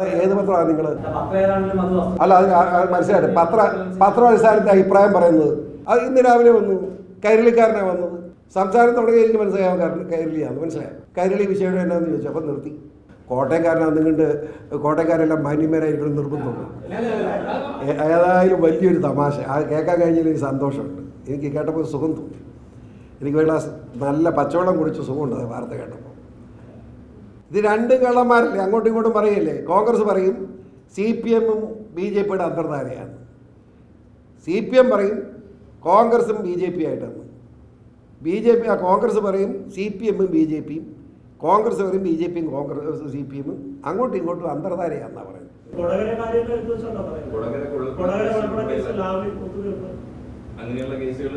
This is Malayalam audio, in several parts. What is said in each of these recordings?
അത് ഏത് പത്രമാണ് നിങ്ങൾ അല്ല അത് മനസ്സിലായിട്ട് പത്ര പത്രാടിസ്ഥാനത്തെ അഭിപ്രായം പറയുന്നത്. അത് ഇന്ന് രാവിലെ വന്നു. കൈരളിക്കാരനാണ് വന്നത്. സംസാരം തുടങ്ങി എനിക്ക് കാരണം കൈരളിയാണ്. മനസ്സിലായി? കൈരളി വിഷയം എന്നാന്ന് ചോദിച്ചു. അപ്പം നിർത്തി. കോട്ടയക്കാരനാന്ന് കണ്ട് കോട്ടയക്കാരെല്ലാം മാന്യന്മാരായിരിക്കണം നിർബന്ധമുണ്ട് ഏതായാലും വലിയൊരു തമാശ. അത് കേൾക്കാൻ കഴിഞ്ഞാൽ എനിക്ക് സന്തോഷമുണ്ട്. എനിക്ക് കേട്ടപ്പോൾ സുഖം തോന്നി. എനിക്ക് വേണ്ട നല്ല പച്ചവെള്ളം കുടിച്ച് സുഖമുണ്ട്. അത് വാർത്ത കേട്ടപ്പോൾ. ഇത് രണ്ട് കള്ളന്മാരല്ലേ? അങ്ങോട്ടും ഇങ്ങോട്ടും പറയല്ലേ? കോൺഗ്രസ് പറയും സി പി എമ്മും ബി ജെ പിയുടെ അന്തർധാരയാണ്. സി പി എം പറയും കോൺഗ്രസും ബി ജെ പി ആയിട്ടാണ്. ബി ജെ പി കോൺഗ്രസ് പറയും സി പി എമ്മും ബി ജെ പിയും കോൺഗ്രസ് പറയും ബി ജെ പിയും കോൺഗ്രസ് സി പി എമ്മും അങ്ങോട്ടും ഇങ്ങോട്ടും അന്തർധാരയാണെന്നാണ് പറയുന്നത്. അങ്ങനെയുള്ള കേസുകൾ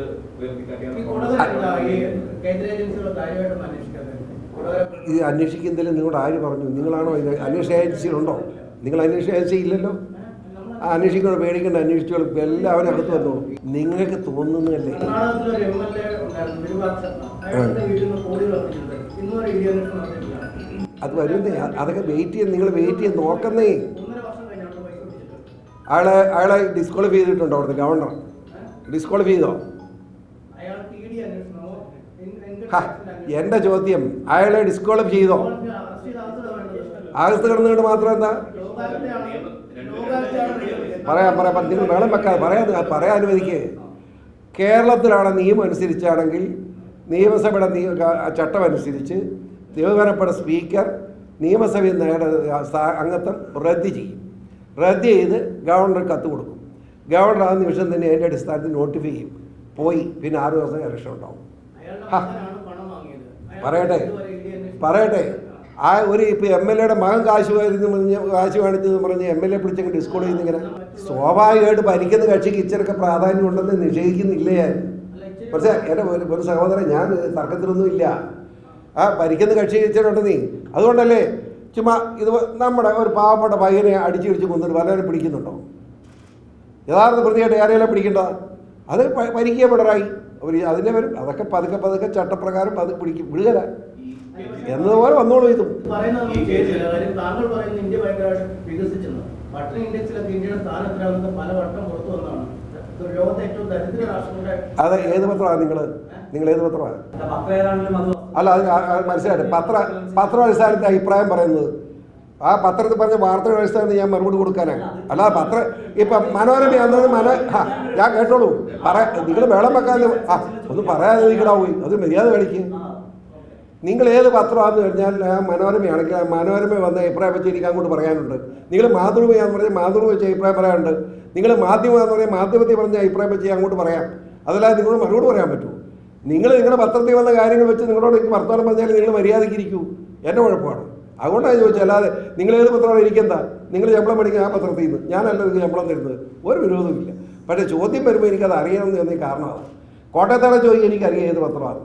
കേന്ദ്ര ഏജൻസികൾ അന്വേഷിക്കാം. ഇത് അന്വേഷിക്കുന്നതിൽ നിങ്ങളോട് ആര് പറഞ്ഞു? നിങ്ങളാണോ ഇത് അന്വേഷണ ഏജൻസികളുണ്ടോ നിങ്ങൾ അന്വേഷണ ഏജൻസി ഇല്ലല്ലോ? ആ അന്വേഷിക്കണോ പേടിക്കേണ്ട അന്വേഷിച്ചോളും എല്ലാവരും അകത്ത് വന്നോളൂ. നിങ്ങൾക്ക് തോന്നുന്നതല്ലേ? അത് വരുന്നേ. അതൊക്കെ വെയിറ്റ് ചെയ്യാൻ നിങ്ങൾ വെയിറ്റ് ചെയ്ത് നോക്കുന്നേ. അയാളെ അയാളെ ഡിസ്ക്വാളിഫൈ ചെയ്തിട്ടുണ്ടോ അവിടുത്തെ ഗവർണർ ഡിസ്ക്വാളിഫൈ ചെയ്തോ? എന്റെ ചോദ്യം അയാളെ ഡിസ്കോളം ചെയ്തോ? അകത്ത് കിടന്നുകൊണ്ട് മാത്രം എന്താ? പറയാം പറയാം നിങ്ങൾ വേളം വെക്കാതെ പറയാതെ പറയാൻ അനുവദിക്കേ. കേരളത്തിലാണ് നിയമം അനുസരിച്ചാണെങ്കിൽ നിയമസഭയുടെ നിയ ചട്ടം അനുസരിച്ച് നിയമപരപ്പെട്ട സ്പീക്കർ നിയമസഭയിൽ നേട അംഗത്വം റദ്ദ് ചെയ്യും. റദ്ദ് ചെയ്ത് ഗവർണർ കത്ത് കൊടുക്കും. ഗവർണർ ആ നിമിഷം തന്നെ അതിന്റെ അടിസ്ഥാനത്തിൽ നോട്ടിഫൈ ചെയ്യും. പോയി. പിന്നെ ആറ് ദിവസം ഇലക്ഷൻ ഉണ്ടാവും. പറയട്ടെ. പറയട്ടെ. ആ ഒരു ഇപ്പോൾ എം എൽ എയുടെ മകൻ കാശ് പറഞ്ഞ് കാശ് കാണിച്ചെന്ന് പറഞ്ഞ് എം എൽ എ പിടിച്ചങ്ങ് ഡിസ്കോൾ ചെയ്യുന്നിങ്ങനെ സ്വാഭാവികമായിട്ട് ഭരിക്കുന്ന കക്ഷിക്ക് ഇച്ചിരൊക്കെ പ്രാധാന്യം ഉണ്ടെന്ന് നിഷേധിക്കുന്നില്ലേ ഞാൻ. പക്ഷേ എന്റെ ഒരു സഹോദരൻ ഞാൻ തർക്കത്തിലൊന്നും ഇല്ല. ആ ഭരിക്കുന്ന കക്ഷി ഇച്ചിരുണ്ട് നീ അതുകൊണ്ടല്ലേ ചുമ്മാ ഇത് നമ്മുടെ ഒരു പാവപ്പെട്ട പയ്യനെ അടിച്ചിടിച്ച് കൊന്നിട്ട് പലരും പിടിക്കുന്നുണ്ടോ? യഥാർത്ഥ പ്രതിയായിട്ട് ആരെയെല്ലാം പിടിക്കേണ്ട? അത് പ- ഭരിക്കുക പിണറായി. അവർ അതിന്റെ വരും. അതൊക്കെ പതുക്കെ പതുക്കെ ചട്ടപ്രകാരം പതുക്കെ പിടിക്കും. വിടുകല എന്നതുപോലെ വന്നോളൂ ഇതും. അതെ അത് ഏത് പത്രമാണ് നിങ്ങൾ നിങ്ങൾ ഏത് പത്രമാണ് അത് അല്ല അത് മനസ്സിലായിട്ട് പത്ര പത്രാടിസ്ഥാനത്തെ അഭിപ്രായം പറയുന്നത് ആ പത്രത്തിൽ പറഞ്ഞ വാർത്തയുടെ അടിസ്ഥാനത്തിൽ ഞാൻ മറുപടി കൊടുക്കാനാണ് അല്ലാതെ പത്ര ഇപ്പം മനോരമയാണെന്നത് മനോ ആ ഞാൻ കേട്ടോളൂ. പറ നിങ്ങൾ വേളം വെക്കാതെ ആ ഒന്ന് പറയാതെ നിൽക്കടാവൂ അത് മര്യാദ കളിക്കുക നിങ്ങൾ ഏത് പത്രമാണെന്ന് കഴിഞ്ഞാൽ മനോരമയാണെങ്കിൽ ആ മനോരമ വന്ന അഭിപ്രായം വെച്ച് എനിക്ക് അങ്ങോട്ട് പറയാനുണ്ട്. നിങ്ങൾ മാതൃഭൂമിയാന്ന് പറഞ്ഞാൽ മാതൃഭൂമി വെച്ച് അഭിപ്രായം പറയാനുണ്ട്. നിങ്ങൾ മാധ്യമമാണെന്ന് പറഞ്ഞാൽ മാധ്യമത്തിൽ പറഞ്ഞ അഭിപ്രായം വെച്ച് അങ്ങോട്ട് പറയാം. അതല്ലാതെ നിങ്ങളോട് മറുപടി പറയാൻ പറ്റുമോ നിങ്ങൾ നിങ്ങളുടെ പത്രത്തിൽ വന്ന കാര്യങ്ങൾ വെച്ച് നിങ്ങളോട് എനിക്ക് വർത്തമാനം പറഞ്ഞാൽ നിങ്ങൾ മര്യാദയ്ക്ക് ഇരിക്കൂ. എന്റെ കുഴപ്പമാണ്. അതുകൊണ്ടാണ് ചോദിച്ചത് അല്ലാതെ നിങ്ങൾ ഏത് പത്രമാണ് എനിക്കെന്താ? നിങ്ങൾ ശമ്പളം മേടിക്കുന്ന ആ പത്രത്തിൽ നിന്ന്. ഞാനല്ല നിങ്ങൾ ശമ്പളം തരുന്നത്. ഒരു വിരോധമില്ല പക്ഷേ ചോദ്യം വരുമ്പോൾ എനിക്കത് അറിയണമെന്ന് തന്നെ കാരണമാണ് കോട്ടയത്താണ് ചോദിക്കുക എനിക്കറിയാം ഏത് പത്രമാണ്.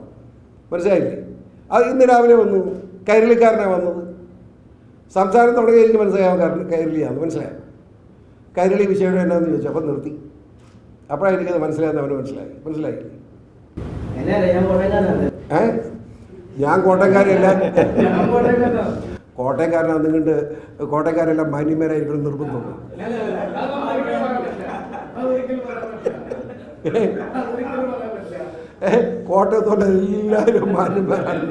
മനസ്സിലായില്ലേ? അത് ഇന്ന് രാവിലെ വന്നു കൈരളിക്കാരനാണ് വന്നത്. സംസാരം തുടങ്ങി എനിക്ക് മനസ്സിലാകാൻ കാരണം കൈരളിയാണ് മനസ്സിലായത് കൈരളി വിഷയം എന്നാന്ന് ചോദിച്ചു. അപ്പം നിർത്തി. അപ്പോഴാണ് എനിക്കത് മനസ്സിലായെന്ന് അവന് മനസ്സിലായി. മനസ്സിലായില്ലേ? എന്നെ ഏ? ഞാൻ കോട്ടയംകാരല്ല ഞാൻ കോട്ടയക്കാരനാണ് കോട്ടയംകാരനാന്ന് കണ്ട് കോട്ടയക്കാരെല്ലാം മാന്യന്മാരായിരിക്കണം നിർബന്ധമുണ്ട് കോട്ടയത്തോടെ എല്ലാവരും മാന്യന്മാരാണ്.